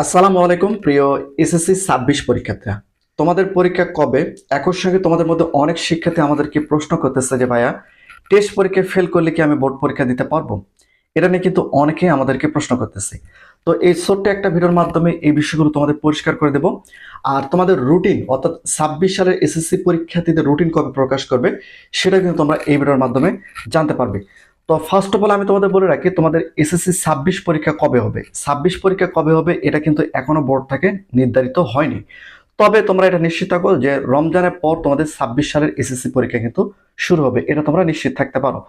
আসসালামু আলাইকুম, প্রিয় এসএসসি ছাব্বিশ পরীক্ষার্থীরা। তোমাদের পরীক্ষা কবে? একই সঙ্গে তোমাদের মধ্যে অনেক শিক্ষার্থী আমাদেরকে প্রশ্ন করতেছে যে, ভাইয়া, টেস্ট পরীক্ষায় ফেল করলে কি আমি বোর্ড পরীক্ষা দিতে পারব? এটা নিয়ে কিন্তু অনেকেই আমাদেরকে প্রশ্ন করতেছে। তো এই ছোট্ট একটা ভিডিওর মাধ্যমে এই বিষয়গুলো তোমাদের পরিষ্কার করে দেব। আর তোমাদের রুটিন অর্থাৎ ছাব্বিশ সালের এসএসসি পরীক্ষার্থীদের রুটিন কবে প্রকাশ করবে সেটা কিন্তু তোমরা এই ভিডিওর মাধ্যমে জানতে পারবে। তো ফার্স্ট অফ অল আমি তোমাদের বলে রাখি, তোমাদের এসএসসি ছাব্বিশ পরীক্ষা কবে হবে? ছাব্বিশ পরীক্ষা কবে হবে এটা কিন্তু এখনও বোর্ড থেকে নির্ধারিত হয়নি। তবে তোমরা এটা নিশ্চিত থাকো যে রমজানের পর তোমাদের ছাব্বিশ সালের এসএসসি পরীক্ষা কিন্তু শুরু হবে, এটা তোমরা নিশ্চিত থাকতে পারো।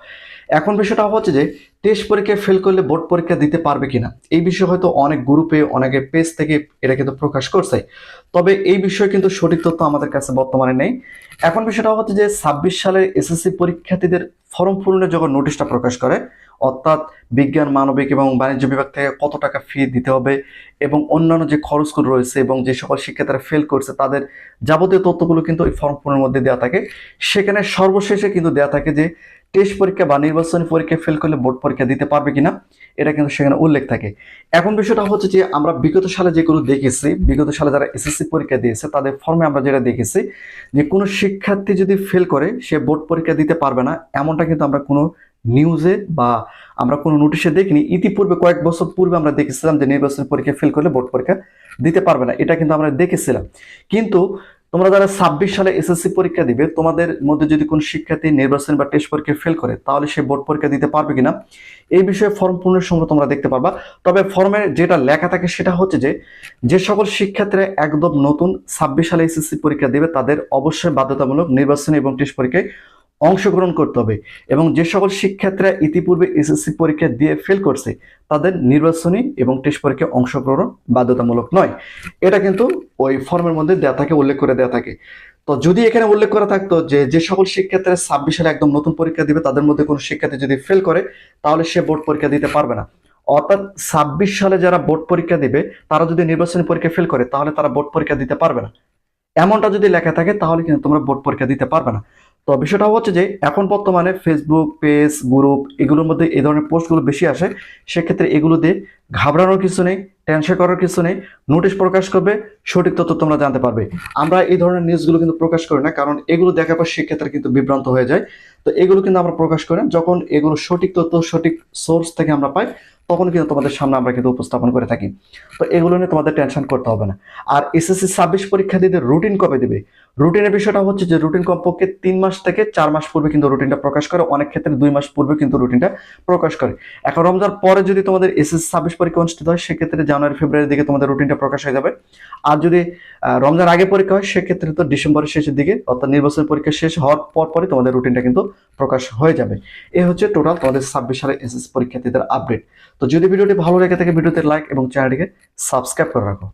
এখন বিষয়টা হচ্ছে যে টেস্ট পরীক্ষায় ফেল করলে বোর্ড পরীক্ষা দিতে পারবে কিনা? এই বিষয়ে হয়তো অনেক গ্রুপে অনেকে পেজ থেকে এটা কিন্তু প্রকাশ করছে। তবে এই বিষয়ে কিন্তু সঠিক তথ্য আমাদের কাছে বর্তমানে নেই। এখন বিষয়টা হচ্ছে যে, ছাব্বিশ সালের এসএসসি পরীক্ষার্থীদের ফর্ম পূরণের যখন নোটিশটা প্রকাশ করে। অর্থাৎ বিজ্ঞান, মানবিক এবং বাণিজ্য বিভাগ থেকে কত টাকা ফি দিতে হবে এবং অন্যান্য যে খরচগুলো রয়েছে এবং যে সকল শিক্ষার্থীরা ফেল করছে, তাদের যাবতীয় তথ্যগুলো কিন্তু ওই ফর্ম পূরণের মধ্যে দেওয়া থাকে। সেখানে সর্বশেষে কিন্তু দেওয়া থাকে যে টেস্ট পরীক্ষা বা নির্বাচনী পরীক্ষা ফেল করলে বোর্ড পরীক্ষা দিতে পারবে কিনা, এটা কিন্তু সেখানে উল্লেখ থাকে। এখন বিষয়টা হচ্ছে যে আমরা বিগত সালে যেগুলো দেখেছি, বিগত সালে যারা এসএসসি পরীক্ষা দিয়েছে, তাদের ফর্মে আমরা যেটা দেখেছি যে কোনো শিক্ষার্থী যদি ফেল করে, সে বোর্ড পরীক্ষা দিতে পারবে না, এমনটা কিন্তু আমরা কোনো নিউজে বা আমরা কোনো নোটিশে দেখিনি। ইতিপূর্বে কয়েক বছর পূর্বে আমরা দেখেছিলাম যে নির্বাচনী পরীক্ষা ফেল করলে বোর্ড পরীক্ষা দিতে পারবে না, এটা কিন্তু আমরা দেখেছিলাম। কিন্তু তোমরা যারা ছাব্বিশ সালে এসএসসি পরীক্ষা দিবে, তোমাদের মধ্যে যদি কোন শিক্ষার্থী নির্বাচন বা টেস্ট পরীক্ষা ফেল করে, তাহলে সে বোর্ড পরীক্ষা দিতে পারবে কিনা? এই বিষয়ে ফর্ম পূর্ণের সঙ্গে তোমরা দেখতে পারবা। তবে ফর্মে যেটা লেখা থাকে সেটা হচ্ছে যে যে সকল শিক্ষার্থীরা একদম নতুন ছাব্বিশ সালে এসএসসি পরীক্ষা দেবে, তাদের অবশ্যই বাধ্যতামূলক নির্বাচনী এবং টেস্ট পরীক্ষায় অংশগ্রহণ করতে হবে। এবং যে সকল শিক্ষার্থীরা ইতিপূর্বে এসএসসি পরীক্ষা দিয়ে ফেল করছে, তাদের নির্বাচনী এবং টেস্ট পরীক্ষায় অংশগ্রহণ বাধ্যতামূলক নয়। এটা কিন্তু ওই ফর্মের মধ্যে দেওয়া থাকে, উল্লেখ করে দেওয়া থাকে। তো যদি এখানে উল্লেখ করা থাকতো যে যে সকল শিক্ষার্থীরা ছাব্বিশ সালে একদম নতুন পরীক্ষা দিবে, তাদের মধ্যে কোনো শিক্ষার্থী যদি ফেল করে, তাহলে সে বোর্ড পরীক্ষা দিতে পারবে না। অর্থাৎ ছাব্বিশ সালে যারা বোর্ড পরীক্ষা দিবে, তারা যদি নির্বাচনী পরীক্ষা ফেল করে, তাহলে তারা বোর্ড পরীক্ষা দিতে পারবে না। এমনটা যদি লেখা থাকে, তাহলে কিন্তু তোমরা বোর্ড পরীক্ষা দিতে পারবে না। তো বিষয়টা হচ্ছে যে, এখন বর্তমানে ফেসবুক পেজ গ্রুপ এগুলোর মধ্যে এই ধরনের পোস্টগুলো বেশি আসে সেক্ষেত্রে এগুলো দিয়ে ঘাবড়ানোর কিছু নেই, টেনশন করার কিছু নেই, নোটিশ প্রকাশ করবে, সঠিক তথ্য তোমরা জানতে পারবে আমরা এই ধরনের নিউজগুলো কিন্তু প্রকাশ করি না, কারণ এগুলো দেখার পর সেক্ষেত্রে কিন্তু বিভ্রান্ত হয়ে যায় তো এগুলো কিন্তু আমরা প্রকাশ করি। যখন এগুলো সঠিক তথ্য, সঠিক সোর্স থেকে আমরা পাই তখন কিন্তু তোমাদের সামনে আমরা কিন্তু উপস্থাপন করে থাকি। তো এগুলো নিয়ে তোমাদের টেনশন করতে হবে না। আর এসএসসি ছাব্বিশ পরীক্ষা দিতে রুটিন কবে দেবে? রুটিনের বিষয়টা হচ্ছে যে রুটিন কমপক্ষে তিন মাস থেকে চার মাস পূর্বে কিন্তু রুটিনটা প্রকাশ করে, অনেক ক্ষেত্রে দুই মাস পূর্বে কিন্তু রুটিনটা প্রকাশ করে। এখন রমজান পরে যদি তোমাদের এসএসসি ছাব্বিশ পরীক্ষা অনুষ্ঠিত হয়, সেক্ষেত্রে জানুয়ারি, ফেব্রুয়ারির দিকে তোমাদের রুটিনটা প্রকাশ হয়ে যাবে। আর যদি রমজান আগে পরীক্ষা হয়, সেক্ষেত্রে তো ডিসেম্বরের শেষের দিকে, অর্থাৎ নির্বাচন পরীক্ষা শেষ হওয়ার পর পরই তোমাদের রুটিনটা কিন্তু প্রকাশ হয়ে যাবে। এ হচ্ছে টোটাল তোমাদের ছাব্বিশ সালের এসএসসি পরীক্ষার্থীদের আপডেট তো যদি ভিডিওটি ভালো লেগে থাকে ভিডিওতে লাইক এবং চ্যানেলটিকে সাবস্ক্রাইব করে রাখো।